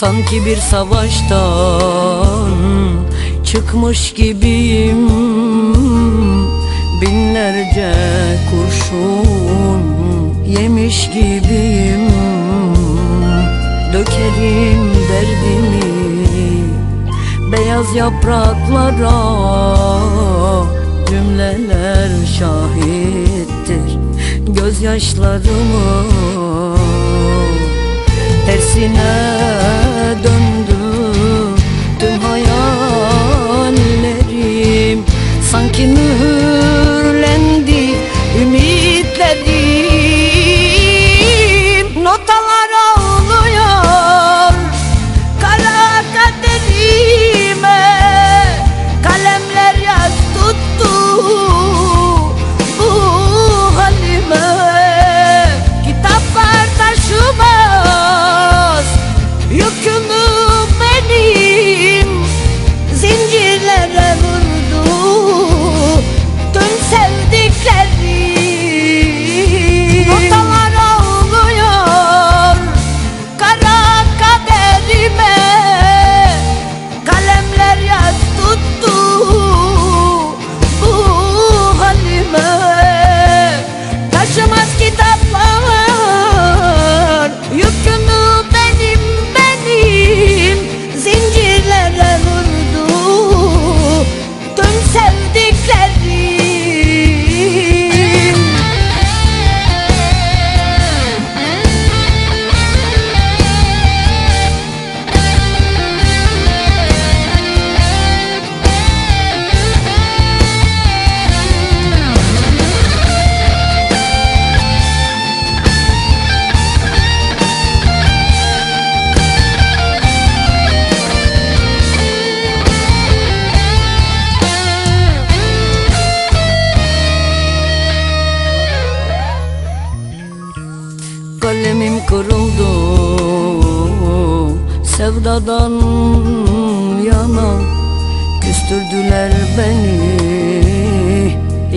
Sanki bir savaştan çıkmış gibiyim. Binlerce kurşun yemiş gibiyim. Dökerim derdimi beyaz yapraklara. Cümleler şahittir gözyaşlarımı Tersine kırıldı Sevdadan yana Küstürdüler beni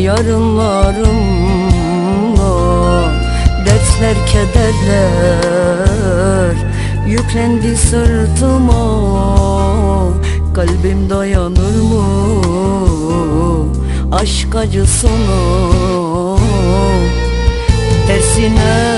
Yarınlarımla. Dertler kederler Yüklendi sırtıma. Kalbim dayanır mı? Aşk acısına Tersine